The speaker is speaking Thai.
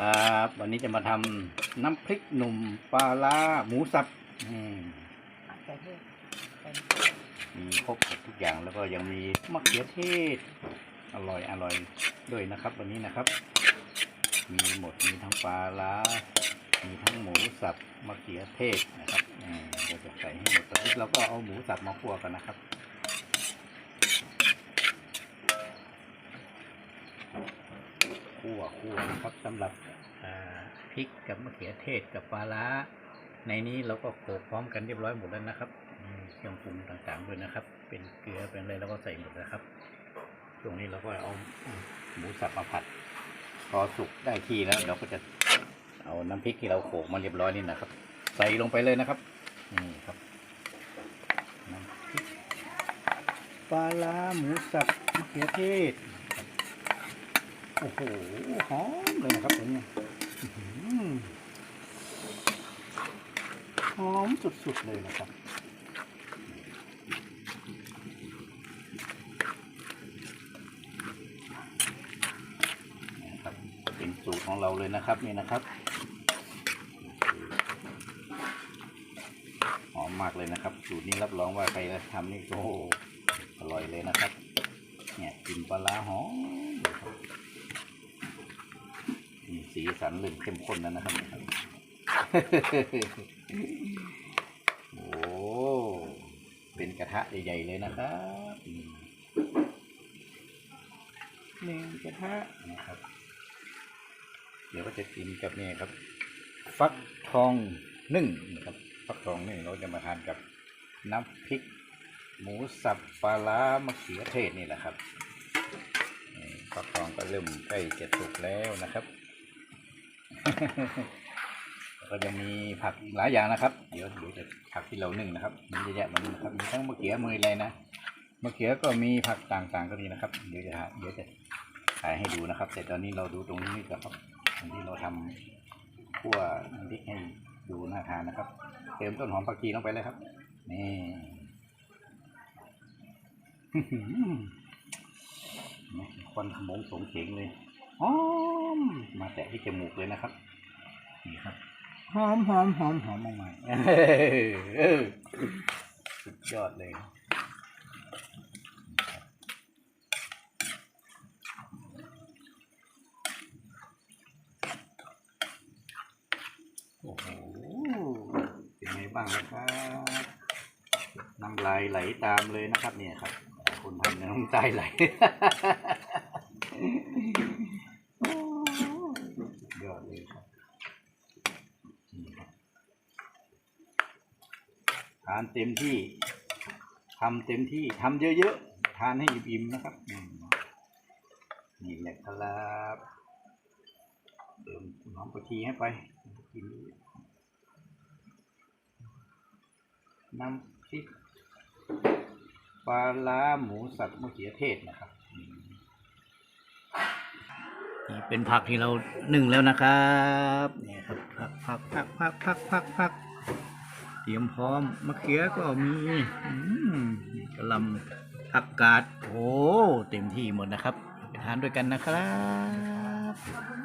ครับวันนี้จะมาทำน้ำพริกหนุ่มปลาล่าหมูสับอืมใส่เทศใส่มีครบหมดทุกอย่างแล้วก็ยังมีมะเขือเทศ อร่อยอร่อยด้วยนะครับ วันนี้นะครับ มีหมดมีทั้งปลาล่ามีทั้งหมูสับมะเขือเทศนะครับเราจะใส่ให้หมดตอนนี้เราก็เอาหมูสับมาคั่วกันนะครับ คั่วคั่วนะครับสำหรับพริกกับมะเขือเทศกับปลาร้า ในนี้เราก็โขลกพร้อมกันเรียบร้อยหมดแล้วนะครับเครื่องปรุงต่างๆด้วยนะครับ เป็นเกลือเป็นอะไรเราก็ใส่หมดนะครับช่วงนี้เราก็เอาหมูสับมาผัด พอสุกได้ที่แล้วเราก็จะเอาน้ำพริกที่เราโขลกมาเรียบร้อยนี่นะครับ ใส่ลงไปเลยนะครับนี่ครับน้ำพริกปลาร้าหมูสับมะเขือเทศ โอ้โหหอมเลยนะครับผมเนี่ยหอมสุดๆเลยนะครับเป็นสูตรของเราเลยนะครับนี่นะครับหอมมากเลยนะครับ สูตรนี้รับรองว่าใครทำนี่โอ้อร่อยเลยนะครับ เนี่ยกลินปลาหอม สีสันเริ่มเข้มข้นแล้วนะครับ โอ้ เป็นกระทะใหญ่ๆเลยนะครับอืมหนึ่งกระทะนะครับ เดี๋ยวก็จะกินกับนี่ครับ ฟักทองนึ่งนะครับ ฟักทองนึ่งเราจะมาทานกับน้ำพริก หมูสับปลาร้ามะเขือเทศนี่แหละครับนี่ฟักทองก็เริ่มใกล้จะสุกแล้วนะครับ ก็จะมีผักอีกหลายอย่างนะครับ เดี๋ยวเดี๋ยวจะผักที่เรานึ่งนะครับมีเยอะแยะมันนะครับมีทั้งมะเขือมืออะไรนะมะเขือก็มีผักต่างๆก็มีนะครับ เดี๋ยวจะเดี๋ยวจะถ่ายให้ดูนะครับแต่ตอนนี้เราดูตรงนี้ก่อนครับตรงที่เราทำคั่วน้ำพริกให้ดูน่าทานนะครับ เติมต้นหอมผักชีลงไปเลยครับนี่ควันขโมงสงเฉงเลย หอม มาแตะที่จมูกเลยนะครับ นี่ครับ หอมหอมหอมหอมมากๆเออสุดยอดเลยโอ้โห เป็นไงบ้างนะครับ น้ำลายไหลตามเลยนะครับ เนี่ยครับ คนทำเนี่ยน้ำตาไหล โอ้สุดยอดเลยครับนี่ครับ ทานเต็มที่ทำเต็มที่ทำเยอะๆ ทานให้อิ่มๆนะครับ นี่แหละครับเติมน้ำกะทิให้ไปกินน้ำพริกปลาล้าหมูสับมะเขือเทศนะครับนี่เป็นผักที่เรานึ่งแล้วนะครับ นี่ครับผักผักผักผักผักผักผัก ตรียมพร้อมมะเขือก็มีกระลำผักกาดโอ้เต็มที่หมดนะครับไปทานด้วยกันนะครับ